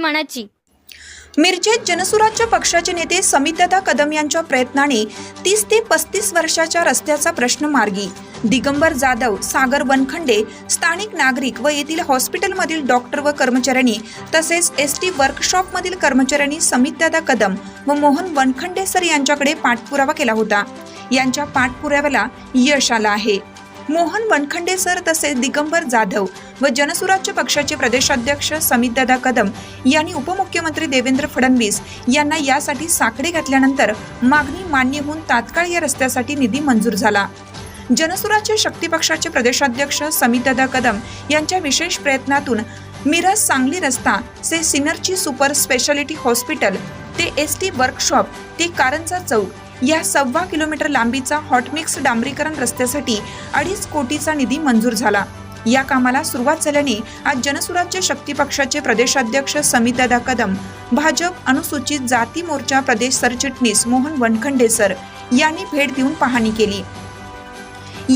मनाची मिरजेत जनसुराज्य पक्षाचे नेते समितदादा कदम यांच्या प्रयत्नाने तीस ते पस्तीस वर्षाच्या रस्त्याचा प्रश्न मार्गी. दिगंबर जाधव सागर वनखंडे स्थानिक नागरिक व येथील हॉस्पिटलमधील डॉक्टर व कर्मचाऱ्यांनी तसेच एस टी वर्कशॉपमधील कर्मचाऱ्यांनी समितदादा कदम व मोहन वनखंडे सर यांच्याकडे पाठपुरावा केला होता. यांच्या पाठपुराव्याला यश आलं आहे. मोहन वनखंडे सर तसेच दिगंबर जाधव व जनसुराज्य पक्षाचे प्रदेशाध्यक्ष समितदादा कदम यांनी उपमुख्यमंत्री देवेंद्र फडणवीस यांना यासाठी साकडे घातल्यानंतर मागणी मान्य होऊन तात्काळ या रस्त्यासाठी निधी मंजूर झाला. जनसुराज्य शक्ती पक्षाचे प्रदेशाध्यक्ष समितदादा कदम यांच्या विशेष प्रयत्नातून मिरज सांगली रस्ता से सिनर्जी सुपर स्पेशालिटी हॉस्पिटल ते एस टी वर्कशॉप ते कारंजा चौक या सव्वा किलोमीटर लांबीचा हॉटमिक्स डांबरीकरण रस्त्यासाठी अडीच कोटीचा निधी मंजूर झाला. या कामाला सुरुवात झाल्याने आज जनसुराज्य शक्ती पक्षाचे प्रदेशाध्यक्ष समितदादा कदम भाजप अनुसूचित जाती मोर्चा प्रदेश सरचिटणीस मोहन वनखंडे सर यांनी भेट देऊन पाहणी केली.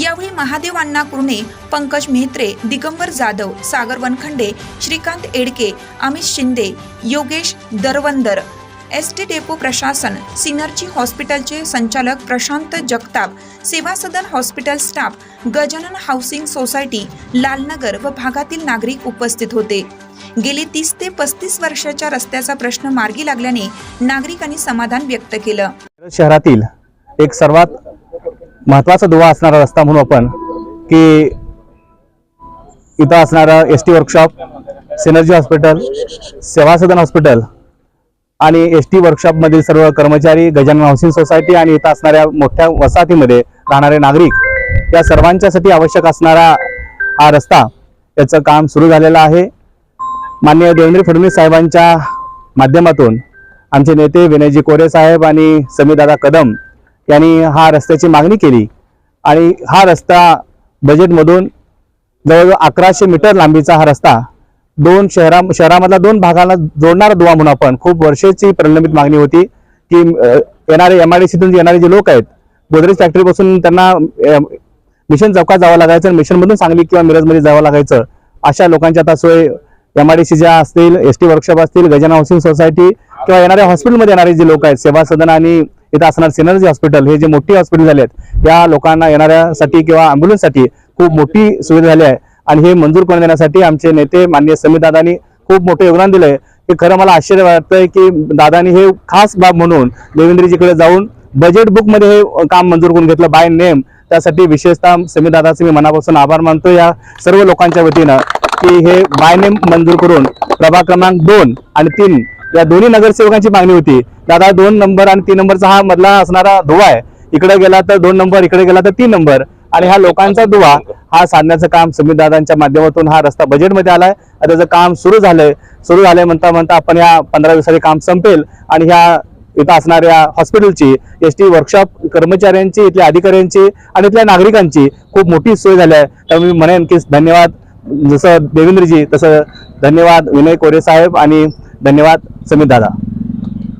यावेळी Mahadev Anna Kurne Pankaj Mehatre Digambar Jadhav Sagar Wankhede Shrikant Edke Amit Shinde Yogesh Darvandar S T depot प्रशासन सिनर्जी हॉस्पिटलचे संचालक Prashant Jagtap Seva Sadan hospital staff Gajanan housing society Lalnagar व भागातील नागरिक उपस्थित होते. गेली तीस ते पस्तीस वर्षाच्या रस्त्याचा प्रश्न मार्गी लागल्याने नागरिकांनी समाधान व्यक्त केलं. शहरातील एक सर्वात महत्त्वाचा दुवा असणारा रस्ता म्हणू आपण की इथं असणारा S T workshop synergy hospital Seva Sadan hospital आणि एस टी वर्कशॉपमधील सर्व कर्मचारी गजानन हाऊसिंग सोसायटी आणि इथं असणाऱ्या मोठ्या वसाहतीमध्ये राहणारे नागरिक या सर्वांच्यासाठी आवश्यक असणारा हा रस्ता याचं काम सुरू झालेलं आहे. माननीय देवेंद्र फडणवीस साहेबांच्या माध्यमातून आमचे नेते विनयजी कोरे साहेब आणि समीदादा कदम यांनी हा रस्त्याची मागणी केली आणि हा रस्ता बजेटमधून जवळजवळ अकराशे मीटर लांबीचा हा रस्ता दोन शहरा शहरामधला दोन भागाला जोडणारा दुवा म्हणून आपण. खूप वर्षाची प्रलंबित मागणी होती की येणारे एम आय डी सीतून येणारे जे लोक आहेत गोदरेज फॅक्टरीपासून त्यांना मिशन चौकात जावं लागायचं आणि मिशनमधून सांगली किंवा मिरजमध्ये जावं लागायचं. अशा लोकांची आता सोय एम आय डी सी ज्या असतील एस टी वर्कशॉप असतील गजानन हाऊसिंग सोसायटी किंवा येणाऱ्या हॉस्पिटलमध्ये येणारे जे लोक आहेत सेवा सदन आणि इथं असणार सिनर्जी हॉस्पिटल हे जे मोठी हॉस्पिटल झाले आहेत या लोकांना येणाऱ्यासाठी किंवा अँब्युलन्ससाठी खूप मोठी सुविधा झाली आहे. आणि हे मंजूर करून देण्यासाठी आमचे नेते माननीय समीर दादानी खूप मोठं योगदान दिलंय. हे खरं मला आश्चर्य वाटतंय की दादानी हे खास बाब म्हणून देवेंद्रजीकडे जाऊन बजेट बुकमध्ये हे काम मंजूर करून घेतलं बाय नेम त्यासाठी विशेषतः समीर दादाचे मी मनापासून आभार मानतो या सर्व लोकांच्या वतीनं की हे बाय नेम मंजूर करून प्रभाग क्रमांक दोन आणि तीन या दोन्ही नगरसेवकांची मागणी होती. दादा दोन नंबर आणि तीन नंबरचा हा मधला असणारा धुवा आहे. इकडे गेला तर दोन नंबर इकडे गेला तर तीन नंबर आणि हा लोकांचा दुवा हा साधण्याचं काम समीर दादांच्या माध्यमातून हा रस्ता बजेटमध्ये आलाय. आणि त्याचं काम सुरू झालंय. सुरू झालंय म्हणता म्हणता आपण या पंधरा दिवसाचे काम संपेल आणि ह्या इथं असणाऱ्या हॉस्पिटलची एस टी वर्कशॉप कर्मचाऱ्यांची इथल्या अधिकाऱ्यांची आणि इथल्या नागरिकांची खूप मोठी सोय झाली आहे. त्यामुळे मी म्हणेन की धन्यवाद. जसं देवेंद्रजी तसं धन्यवाद विनय कोरे साहेब आणि धन्यवाद समित दादा.